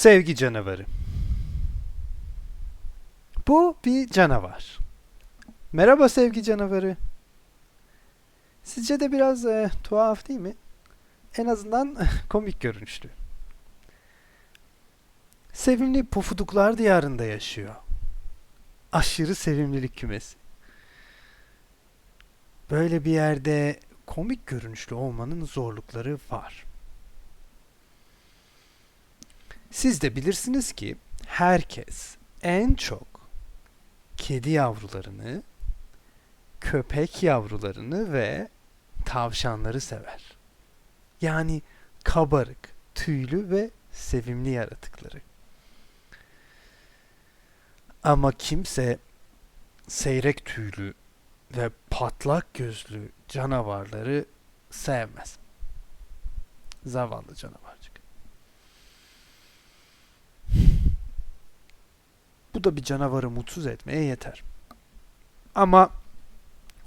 Sevgi canavarı. Bu bir canavar. Merhaba sevgi canavarı. Sizce de biraz e, tuhaf değil mi? En azından komik görünüşlü. Sevimli pofuduklar diyarında yaşıyor. Aşırı sevimlilik kümesi. Böyle bir yerde komik görünüşlü olmanın zorlukları var. Siz de bilirsiniz ki herkes en çok kedi yavrularını, köpek yavrularını ve tavşanları sever. Yani kabarık, tüylü ve sevimli yaratıkları. Ama kimse seyrek tüylü ve patlak gözlü canavarları sevmez. Zavallı canavarcık. Bu da bir canavarı mutsuz etmeye yeter. Ama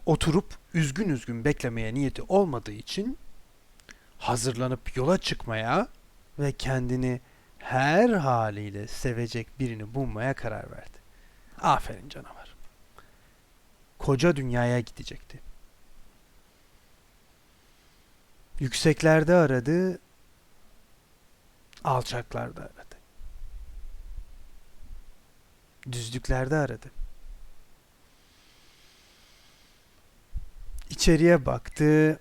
oturup üzgün üzgün beklemeye niyeti olmadığı için hazırlanıp yola çıkmaya ve kendini her haliyle sevecek birini bulmaya karar verdi. Aferin canavar. Koca dünyaya gidecekti. Yükseklerde aradı, alçaklarda aradı. Düzlüklerde aradı. İçeriye baktı.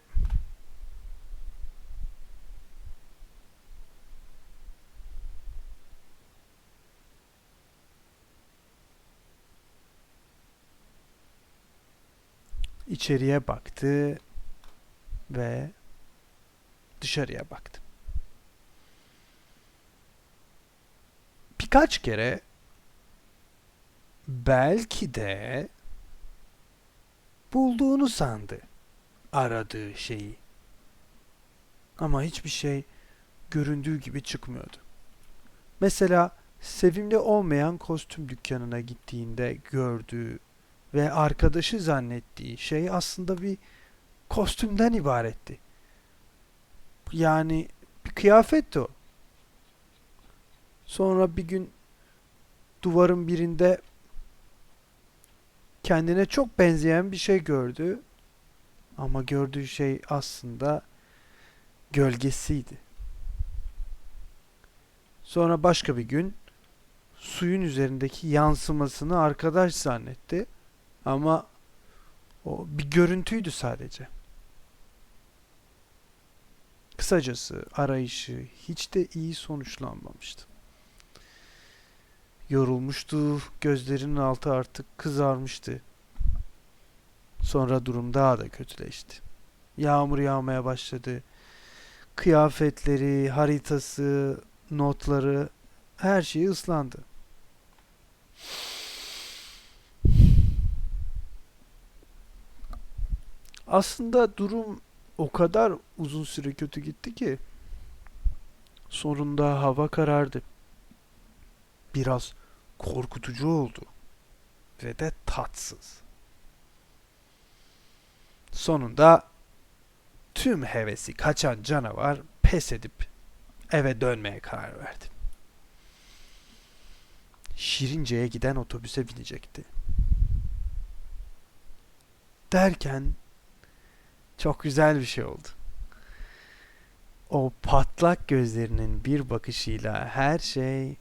İçeriye baktı ve dışarıya baktı. Birkaç kere belki de bulduğunu sandı aradığı şeyi. Ama hiçbir şey göründüğü gibi çıkmıyordu. Mesela sevimli olmayan kostüm dükkanına gittiğinde gördüğü ve arkadaşı zannettiği şey aslında bir kostümden ibaretti. Yani bir kıyafetti o. Sonra bir gün duvarın birinde kendine çok benzeyen bir şey gördü. Ama gördüğü şey aslında gölgesiydi. Sonra başka bir gün suyun üzerindeki yansımasını arkadaş zannetti. Ama o bir görüntüydü sadece. Kısacası arayışı hiç de iyi sonuçlanmamıştı. Yorulmuştu, gözlerinin altı artık kızarmıştı. Sonra durum daha da kötüleşti. Yağmur yağmaya başladı. Kıyafetleri, haritası, notları, her şeyi ıslandı. Aslında durum o kadar uzun süre kötü gitti ki sonunda hava karardı. Biraz korkutucu oldu ve de tatsız. Sonunda tüm hevesi kaçan canavar pes edip eve dönmeye karar verdi. Şirince'ye giden otobüse binecekti. Derken çok güzel bir şey oldu. O patlak gözlerinin bir bakışıyla her şey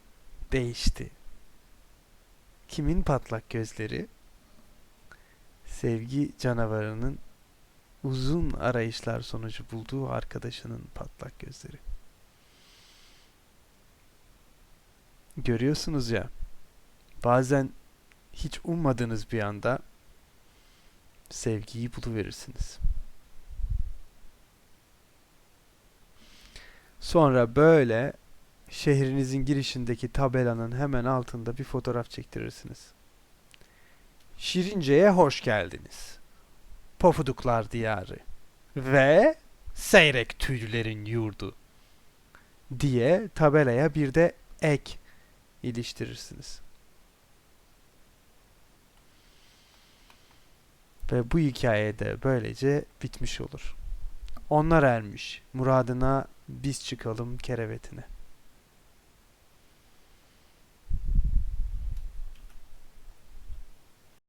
değişti. Kimin patlak gözleri? Sevgi canavarının uzun arayışlar sonucu bulduğu arkadaşının patlak gözleri. Görüyorsunuz ya, bazen hiç ummadığınız bir anda sevgiyi buluverirsiniz. Sonra böyle şehrinizin girişindeki tabelanın hemen altında bir fotoğraf çektirirsiniz. Şirince'ye hoş geldiniz. Pofuduklar diyarı ve seyrek tüylülerin yurdu diye tabelaya bir de ek iliştirirsiniz. Ve bu hikaye de böylece bitmiş olur. Onlar ermiş muradına biz çıkalım kerevetine.